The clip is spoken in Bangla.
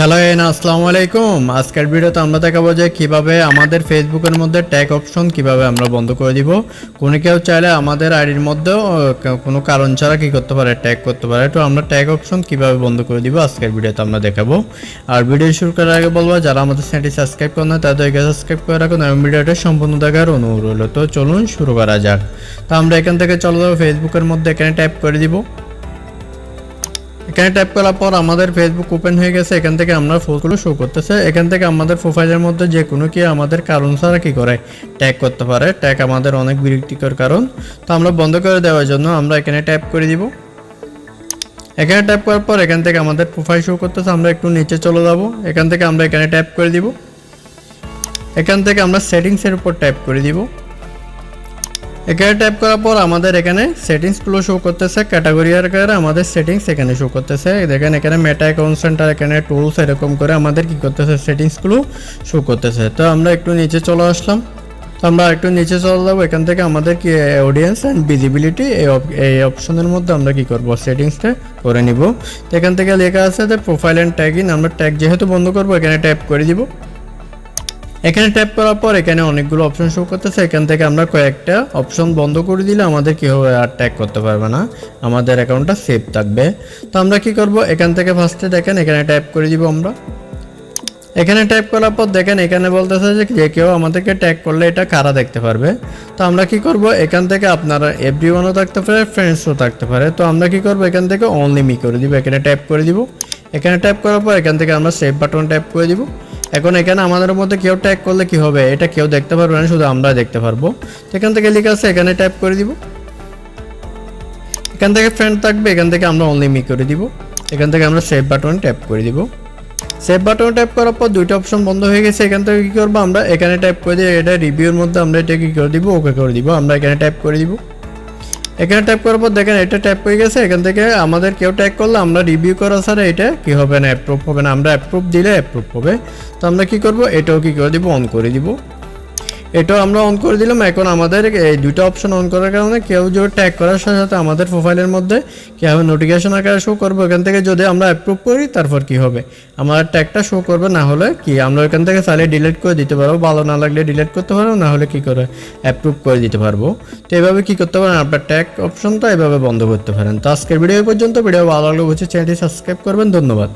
হ্যালো এন আসসালামু আলাইকুম। আজকের ভিডিওতে আমরা দেখাবো যে কীভাবে আমাদের ফেসবুকের মধ্যে ট্যাগ অপশন কীভাবে আমরা বন্ধ করে দিব। কোনো কেউ চাইলে আমাদের আইডির মধ্যেও কোনো কারণ ছাড়া কি করতে পারে ট্যাগ করতে পারে। তো আমরা ট্যাগ অপশন কীভাবে বন্ধ করে দিব আজকের ভিডিওতে আমরা দেখাবো। আর ভিডিও শুরু করার আগে বলব, যারা আমাদের চ্যানেলটি সাবস্ক্রাইব করেন না তাদেরকে সাবস্ক্রাইব করে রাখুন এবং ভিডিওটা সম্পূর্ণ দেখার অনুরোধ তো চলুন শুরু করা যাক। তো আমরা এখান থেকে চলে যাব ফেসবুকের মধ্যে এখানে টাইপ করে দিব। এখানে ট্যাপ করার পর আমাদের ফেসবুক ওপেন হয়ে গেছে, এখান থেকে আমরা ফটোগুলো শো করতেছে। এখান থেকে আমাদের প্রোফাইলের মধ্যে যে কোনো কি আমাদের কারণ ছাড়া কি করে? ট্যাগ করতে পারে। ট্যাগ আমাদের অনেক বিরক্তিকর কারণ। তো আমরা বন্ধ করে দেওয়ার জন্য আমরা এখানে ট্যাপ করে দিব। এখানে ট্যাপ করার পর এখান থেকে আমাদের প্রোফাইল শো করতেছে, আমরা একটু নিচে চলে যাব। এখান থেকে আমরা এখানে ট্যাপ করে দিব। এখান থেকে আমরা সেটিংসের উপর ট্যাপ করে দিব। এখানে ট্যাপ করার পর আমাদের এখানে সেটিংসগুলো শো করতেছে ক্যাটাগরি আকারে আমাদের সেটিংস এখানে শো করতেছে। দেখেন এখানে মেটা অ্যাকাউন্ট সেন্টার এখানে টুলস এরকম করে আমাদের কি করতেছে সেটিংসগুলো শো করতেছে। তো আমরা একটু নিচে চলে আসলাম। তো আমরা একটু নিচে চলে যাব, এখান থেকে আমাদের কি অডিয়েন্স অ্যান্ড ভিজিবিলিটি এই অপশনের মধ্যে আমরা কি করব? সেটিংসটা করে নিব। তো এখান থেকে লেখা আছে যে প্রোফাইল অ্যান্ড ট্যাগ ইন আমরা ট্যাগ যেহেতু বন্ধ করব, এখানে ট্যাপ করে দিব। এখানে ট্যাপ করার পর এখানে অনেকগুলো অপশন শো করতেছে। এখান থেকে আমরা কয়েকটা অপশন বন্ধ করে দিলে আমাদের কি হবে আর ট্যাগ করতে পারবে না? আমাদের অ্যাকাউন্টটা সেভ থাকবে। তো আমরা কি করব? এখান থেকে ফার্স্টে দেখেন, এখানে ট্যাপ করে দিব আমরা। এখানে ট্যাপ করার পর দেখেন, এখানে বলতেছে যে যে কেউ আমাদেরকে ট্যাগ করলে এটা কারা দেখতে পারবে? তো আমরা কি করব? এখান থেকে আপনারা এভরি ওয়ানও থাকতে পারে ফ্রেন্ডসও থাকতে পারে। তো আমরা কি করব? এখান থেকে অনলি মি করে দিব। এখানে ট্যাপ করে দিব। এখানে ট্যাপ করার পর এখান থেকে আমরা সেভ বাটন ট্যাপ করে দিব। এখন এখানে আমাদের মধ্যে কেউ ট্যাগ করলে কি হবে? এটা কেউ দেখতে পারবে না, শুধু আমরা দেখতে পারব। এখান থেকে লেখা আছে, এখানে ট্যাপ করে দিব। এখান থেকে ফ্রেন্ড থাকবে, এখান থেকে আমরা অনলি মি করে দিব। এখান থেকে আমরা সেভ বাটন ট্যাপ করে দিব। সেভ বাটন ট্যাপ করার পর দুইটা অপশন বন্ধ হয়ে গেছে, এখান থেকে কি করব আমরা? এখানে ট্যাপ করে দিয়ে এটা রিভিউর মধ্যে আমরা এটা কী করে দিব? ওকে করে দিব। আমরা এখানে ট্যাপ করে দিব। এখানে ট্যাপ করার পর দেখেন এটা ট্যাপ হয়ে গেছে, এখান থেকে আমাদের কেউ ট্যাগ করলে আমরা রিভিউ করা ছাড়া এটা কি হবে না অ্যাপ্রুভ হবে না। আমরা অ্যাপ্রুভ দিলে অ্যাপ্রুভ হবে। তো আমরা কি করব? এটাও কি করে দিব? অন করে দিব। এটাও আমরা অন করে দিলাম। এখন আমাদের এই দুটো অপশন অন করার কারণে কেউ যদি ট্যাগ করার সাথে সাথে আমাদের প্রোফাইলের মধ্যে কি হবে নোটিফিকেশন আকারে শো করব এখান থেকে যদি আমরা অ্যাপ্রুভ করি, তারপর কি হবে? আমার ট্যাগটা শো করবে, না হলে কি? আমরা এখান থেকে চাইলে ডিলিট করে দিতে পারব। ভালো না লাগলে ডিলিট করতে পারব, না হলে কি করে? অ্যাপ্রুভ করে দিতে পারব। তো এভাবে কি করতে পারেন? আপনার ট্যাগ অপশনটা এভাবে বন্ধ করতে পারেন। তো আজকের ভিডিও পর্যন্ত। ভিডিও ভালো লাগলে অবশ্যই চ্যানেলটি সাবস্ক্রাইব করবেন। ধন্যবাদ।